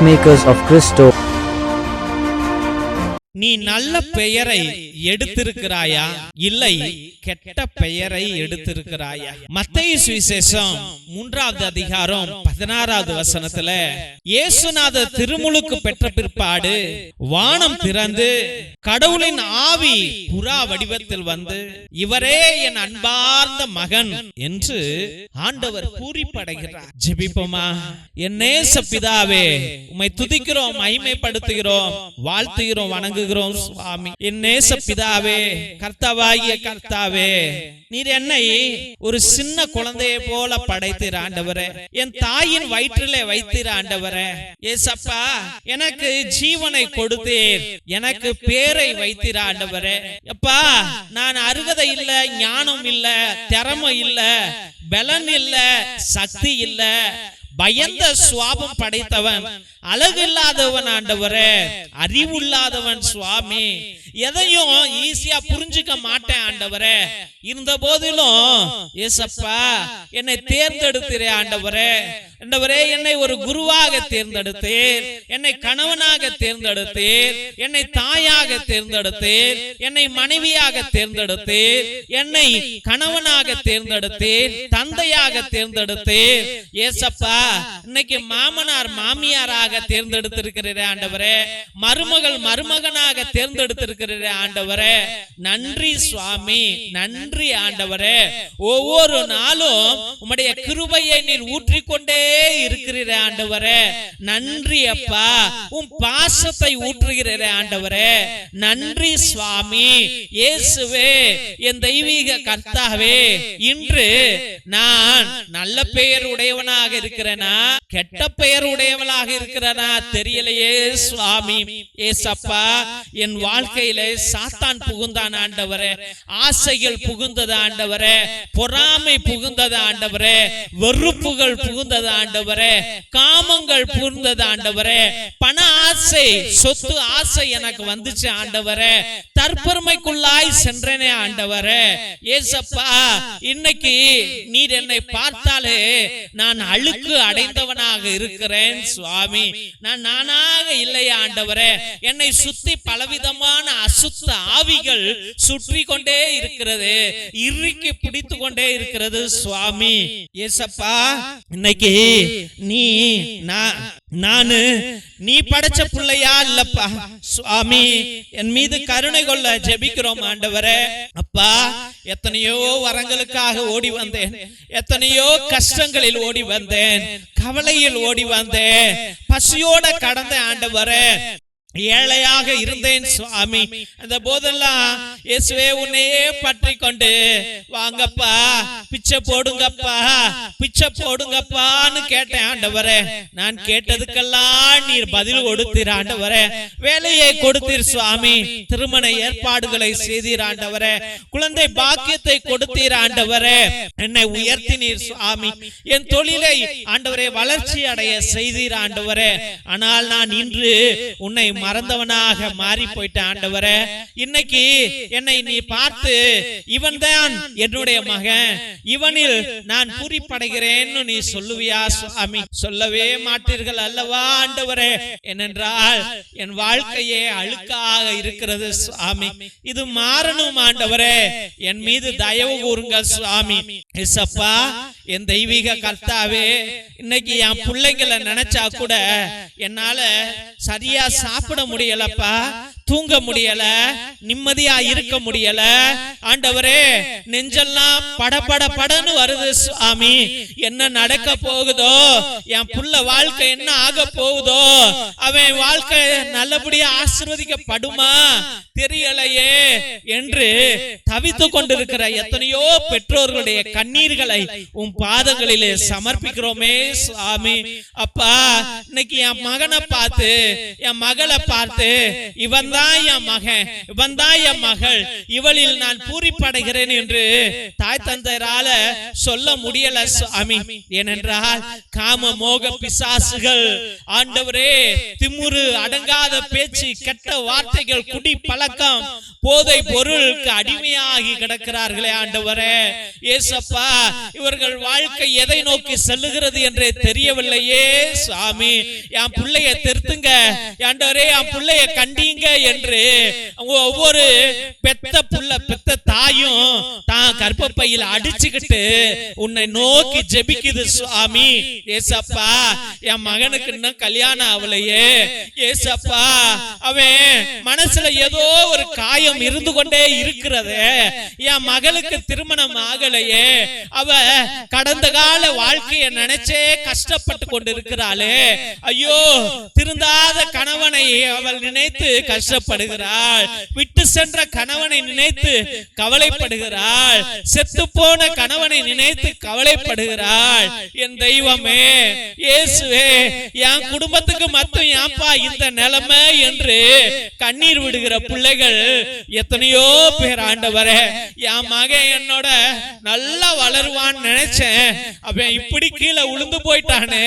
Peacemakers of Christo. நீ நல்ல பெயரை எடுத்திருக்கிறாயா? இல்லை கெட்ட பெயரை எடுத்திருக்கிறாயா? மத்தேயு சுவிசேஷம் மூன்றாவது அதிகாரம் பதினாறாவது வசனத்துல இயேசுநாத திருமுழுக்கு பெற்ற பிற்பாடு வானம் திறந்து கடவுளின் ஆவி புறா வடிவத்தில் வந்து இவரே என் அன்பார்ந்த மகன் என்று ஆண்டவர் பூரிப்படைகிறார் ஜெபிப்போமா? என் நேச பிதாவே உம்மை துதிக்கிறோம் மகிமைப்படுத்துகிறோம் வாழ்த்துகிறோம் வணங்குகிறோம் சுவாமி. என் நேச பிதாவே கர்த்தாவாகிய கர்த்தாவே நீர் என்னை ஒரு சின்ன குழந்தையை போல படைத்தீர் ஆண்டவரே. என் தாயின் வயிற்றிலே வைத்தீர் ஆண்டவரே. ஏசப்பா எனக்கு ஜீவனை கொடுத்தீர். எனக்கு பேரை வைத்தீர் ஆண்டவரே. அப்பா நான் அருகதை இல்ல ஞானம் இல்ல திறமை இல்ல பலன் இல்ல சக்தி இல்ல பயந்த சுவாபம் படைத்தவன். அழகு இல்லாதவன் ஆண்டவரே அறிவுள்ளாதவன் சுவாமி. எதையும் ஈஸியா புரிஞ்சுக்க மாட்டேன் ஆண்டவரே. இருந்த போதிலும் ஏசப்பா என்னை தேர்ந்தெடுத்தீரே ஆண்டவரே. ஆண்டவரே. என்னை ஒரு குருவாக தேர்ந்தெடுத்தீர். என்னை கணவனாக தேர்ந்தெடுத்தீர். என்னை தாயாக தேர்ந்தெடுத்தீர். என்னை மனைவியாக தேர்ந்தெடுத்தீர். என்னை கணவனாக தேர்ந்தெடுத்தீர். தந்தையாக தேர்ந்தெடுத்தீர். ஏசப்பா இன்னைக்கு மாமனார் மாமியாராக தேர்ந்தெடுத்திருக்கிறீரே ஆண்டவரே. மருமகள் மருமகனாக தேர்ந்தெடுத்திருக்கிறீரே ஆண்டவரே. நன்றி சுவாமி நன்றி ஆண்டவரே. ஒவ்வொரு நாளும் உம்முடைய கிருபையை நீர் ஊற்றிக்கொண்டே இருக்கிறீரே ஆண்டவரே. நன்றி அப்பா உன் பாசத்தை ஊற்றுகிறீரே ஆண்டவரே. நன்றி சுவாமி இயேசுவே என் தெய்வீக கர்த்தாவே. இன்று நான் நல்ல பெயர் உடையவனாக இருக்கிறேனா? கெட்ட பெயர் உடையவனாக இருக்கிறேனா தெரியலையே சுவாமி. ஏசப்பா என் வாழ்க்கையில சாத்தான் புகுந்தான் ஆண்டவரே. ஆசைகள் புகுந்தது ஆண்டவரே. பொறாமை புகுந்தது ஆண்டவரே. வெறுப்புகள் புகுந்தது ஆண்டவரே. காமங்கள் புகுந்தது ஆண்டவரே. பண ஆசை சொத்து ஆசை எனக்கு வந்துச்சு ஆண்டவரே. தற்பெருமைக்குள்ளாய் சென்றனே ஆண்டவரே. ஏசப்பா இன்னைக்கு நீர் என்னை பார்த்தாலே நான் அழுக்கு அடைந்தவனாக இருக்கிறேன் சுவாமி. நான் நானாக இல்லையா ஆண்டவரே. என்னை சுத்தி பலவிதமான அசுத்த ஆவிகள் சுற்றி கொண்டே இருக்கிறது. இறுக்கி பிடித்து கொண்டே இருக்கிறது சுவாமி. ஏசப்பா இன்னைக்கு நீ நான் நானு நீ படைச்ச பிள்ளையா இல்லப்பா. சுவாமி என் மீது கருணை கொள்ள ஜெபிக்கிறோம் ஆண்டவரே. அப்பா எத்தனையோ வரங்களுக்காக ஓடி வந்தேன். எத்தனையோ கஷ்டங்களில் ஓடி வந்தேன். கவலையில் ஓடி வந்தேன். பசியோட கடந்த ஆண்டவரே. ஏழையாக இருந்தேன் சுவாமி. அந்த போதெல்லாம் இயேசுவே உன்னையே பற்றி கொண்டு வாங்கப்பா பிச்சை போடுங்கப்பா பிச்சை போடுங்கப்பான்னு கேட்டேன் ஆண்டவரே. நான் கேட்டதுக்கெல்லாம் நீர் பதில் கொடுத்தீர் ஆண்டவரே. வேலையை கொடுத்தீர் சுவாமி. திருமண ஏற்பாடுகளை செய்தீர் ஆண்டவரே. குழந்தை பாக்கியத்தை கொடுத்தீர் ஆண்டவரே. என்னை உயர்த்தினீர் சுவாமி. என் தொழிலை ஆண்டவரே வளர்ச்சி அடைய செய்தீர் ஆண்டவரே. ஆனால் நான் இன்று உன்னை மறந்தவனாக மாறி போயிட்டேன் ஆண்டவரே இன்னைக்கு என்னை நீ பார்த்து இவன்தான் என்னுடைய மகன். இவனில் நான் பூரிப்படைகிறேன்னு நீ சொல்லுவியா சுவாமி? சொல்லவே மாட்டீர்கள் அல்லவா ஆண்டவரே? ஏனென்றால் என் வாழ்க்கையே அழுக்காக இருக்கிறது சுவாமி. இது மாறணும் ஆண்டவரே. என் மீது தயவு கூறுங்கள் சுவாமி. இசப்பா என் தெய்வீக கர்த்தாவே இன்னைக்கு என் பிள்ளைங்களை நினைச்சா கூட என்னால சரியா சாப்பிட முடியலப்பா தூங்க முடியல நிம்மதியா இருக்க முடியல. ஆண்டவரே நெஞ்செல்லாம் படபட படன்னு வருது சுவாமி. என்ன நடக்க போகுதோ என் புள்ள வாழ்க்கை என்ன ஆக போகுதோ அவன் வாழ்க்கை நல்லபடியா ஆசிர்வதிக்கப்படுமா? தெரியலையே என்று தவித்து கொண்டிருக்கிற எத்தனையோ பெற்றோர்களுடைய கண்ணீர்களை உன் பாதங்களிலே சமர்ப்பிக்கிறோமே சுவாமி. அப்பா இன்னைக்கு என் மகனை பார்த்து என் மகளை பார்த்து இவன் தான் என் மகன் இவன் தான் என் மகள் இவளில் நான் பூரிப்படைகிறேன் என்று தாய் தந்தையரால சொல்ல முடியல சுவாமி. ஏனென்றால் காம மோக பிசாசுகள் ஆண்டவரே திமுரு அடங்காத பேச்சு கெட்ட வார்த்தைகள் குடி பழக்கம் போதை பொருளுக்கு அடிமையாகி கிடக்கிறார்களே ஆண்டவரே. ஏசப்பா இவர்கள் வாழ்க்கை எதை நோக்கி செல்லுகிறது என்றே தெரியவில்லையே சாமி என் பிள்ளைய திருத்துங்க. ஆண்டவரே என் பிள்ளைய கண்டீங்க என்று ஒவ்வொரு பெத்த புள்ள பெத்த தாயும் தான் கர்ப்பப்பையில் அடிச்சுக்கிட்டு உன்னை நோக்கி ஜெபிக்குது சுவாமி. ஏசப்பா என் மகனுக்கு இன்னும் கல்யாணம் ஆகலையே. ஏசப்பா அவன் மனசுல ஏதோ ஒரு காயம் இருந்து கொண்டே இருக்கிறது என் மகளுக்கு திருமணம் ஆகலையே. அவ கடந்த கால வாழ்க்கைய நினைச்சே கஷ்டப்பட்டு கொண்டு இருக்கிறாளே ஐயோ திருந்தாத கணவனை அவள் நினைத்து கஷ்டப்படுகிறாள். விட்டு சென்ற கணவனை நினைத்து கவலைப்படுகிறாள். செத்து போன கணவனை நினைத்து கவலைப்படுகிறாள். என் தெய்வமே இயேசுவே என் குடும்பத்துக்கு மட்டும் ஏன்பா இந்த நிலைமை என்று கண்ணீர் விடுகிற பிள்ளைகள் எத்தனையோ பேர் ஆண்டவரே என் மகன் என்னோட நல்லா வளருவான்னு நினைச்சேன். அவன் இப்படி கீழே உளுந்து போயிட்டானே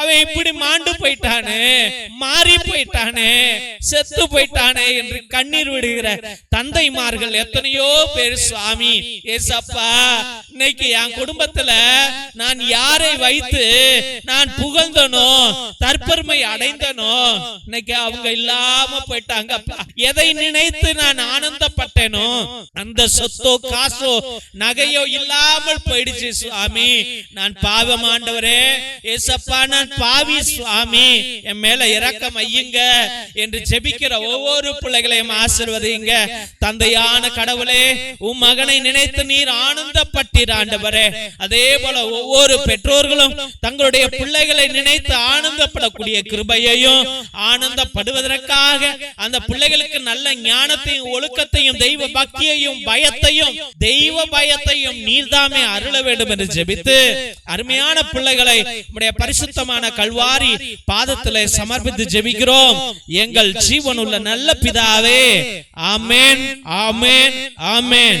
அவன் இப்படி மாண்டு போயிட்டானே மாறி போயிட்டானே செத்து போயிட்டானே என்று கண்ணீர் விடுகிற தந்தைமார்கள் எத்தனையோ பேர் சுவாமி ஏசப்பா இன்னைக்கு என் குடும்பத்துல நான் யாரை வைத்து நான் புகழ்ந்தனோ தற்பெருமை அடைந்தனோ இன்னைக்கு அவங்க இல்லாம போயிட்டாங்க. எதை நினைத்து நான் ஆனந்தப்பட்டேனோ அந்த சொத்தோ காசோ நகையோ இல்லாமல் போயிடுச்சு சுவாமி. நான் பாவம் ஆண்டவரே ஏசப்பா நான் பாவி சுவாமி. என் மேல இறக்கம் ஐயுங்க என்று ஜெபிக்கிற ஒவ்வொரு பிள்ளைகளையும் ஆசிர்வதிங்க தந்தையான கடவுளே உன் மகனை நினைத்து நீர் ஆனந்தப்பட்டீர். ஆண்டவரே அதே போல ஒவ்வொரு பெற்றோர்களும் தங்களுடைய பிள்ளைகளை நினைத்து ஆனந்தப்படக்கூடிய கிருபையையும் ஆனந்தப்படுவதற்காக அந்த பிள்ளைகளுக்கு நல்ல ஞானத்தையும் ஒழுக்கத்தையும் தெய்வ பக்தியையும் பயத்தையும் தெய்வ பயத்தையும் நீர்தாமே அருள வேண்டும் என்று ஜெபித்து அருமையான பிள்ளைகளை நம்முடைய பரிசுத்தமான கல்வாரி பாதத்திலே சமர்ப்பித்து ஜெபிக்கிறோம். எங்கள் ஜீவனுள்ள நல்ல பிதாவே. ஆமேன் ஆமேன் ஆமேன்.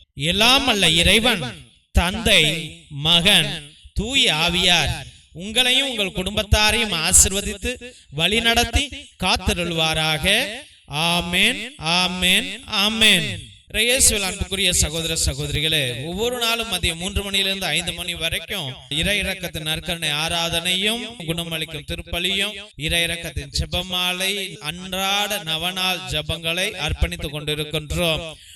எல்லாம் அல்ல இறைவன் தந்தை மகன் தூய ஆவியார். உங்களையும் உங்கள் குடும்பத்தாரையும் ஆசிர்வதித்து வழி நடத்தி காத்திருள்வாராக. ஆமென் ஆமென் ஆமென். இயேசுவில் அன்புக்குரிய சகோதர சகோதரிகளே ஒவ்வொரு நாளும் மதியம் மூன்று மணியிலிருந்து ஐந்து மணி வரைக்கும் இறை இறக்கத்தின் நற்கரணை ஆராதனையும் குணமளிக்கும் திருப்பலியும் இறை இறக்கத்தின் ஜெபமாலை அன்றாட நவநாள் ஜெபங்களை அர்ப்பணித்துக் கொண்டிருக்கின்றோம்.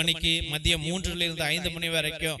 மணிக்கு மதியம் மூன்றுல இருந்து ஐந்து மணி வரைக்கும்.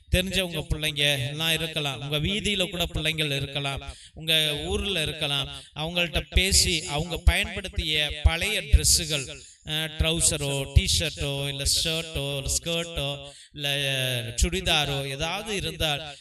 தெரிஞ்சவங்க பிள்ளைங்க எல்லாம் இருக்கலாம். உங்க வீதியில கூட பிள்ளைங்கள் இருக்கலாம். உங்க ஊர்ல இருக்கலாம். அவங்கள்ட்ட பேசி அவங்க பயன்படுத்திய பழைய ட்ரெஸ்ஸுகள் ட்ரௌசரோ டிஷர்ட்டோ இல்ல ஷர்ட்டோ ஸ்கர்ட்டோ இல்ல சுடிதாரோ ஏதாவது இருந்தால்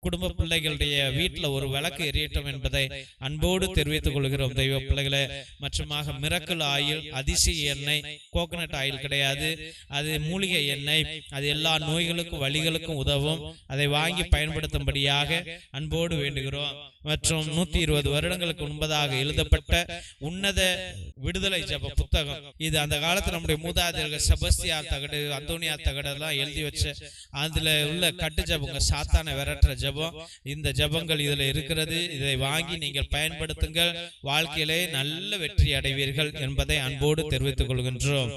குடும்ப பிள்ளைகளுடைய வீட்டில் ஒரு விளக்கு எரியட்டும் என்பதை அன்போடு தெரிவித்துக் கொள்கிறோம். தெய்வ பிள்ளைகளை மற்றமாக மிரக்கல் ஆயில் அதிசய எண்ணெய் கோகனட் ஆயில் கிடையாது. அது மூலிகை எண்ணெய் அது எல்லா நோய்களுக்கும் வழிகளுக்கும் உதவும். அதை வாங்கி பயன்படுத்தும்படியாக அன்போடு வேண்டுகிறோம். மற்றும் நூத்தி இருபது வருடங்களுக்கு முன்பதாக எழுதப்பட்ட உன்னத விடுதலை ஜப புத்தகம். இது அந்த காலத்துல நம்முடைய மூதாதையர்கள் செபஸ்தியா தகடு அந்தோனியா தகடு எல்லாம் எழுதி வச்ச அதுல உள்ள கட்டு ஜபங்க சாத்தான விரட்டுற ஜபம். இந்த ஜபங்கள் இதுல இருக்கிறது. இதை வாங்கி நீங்கள் பயன்படுத்துங்கள். வாழ்க்கையிலே நல்ல வெற்றி அடைவீர்கள் என்பதை அன்போடு தெரிவித்துக் கொள்கின்றோம்.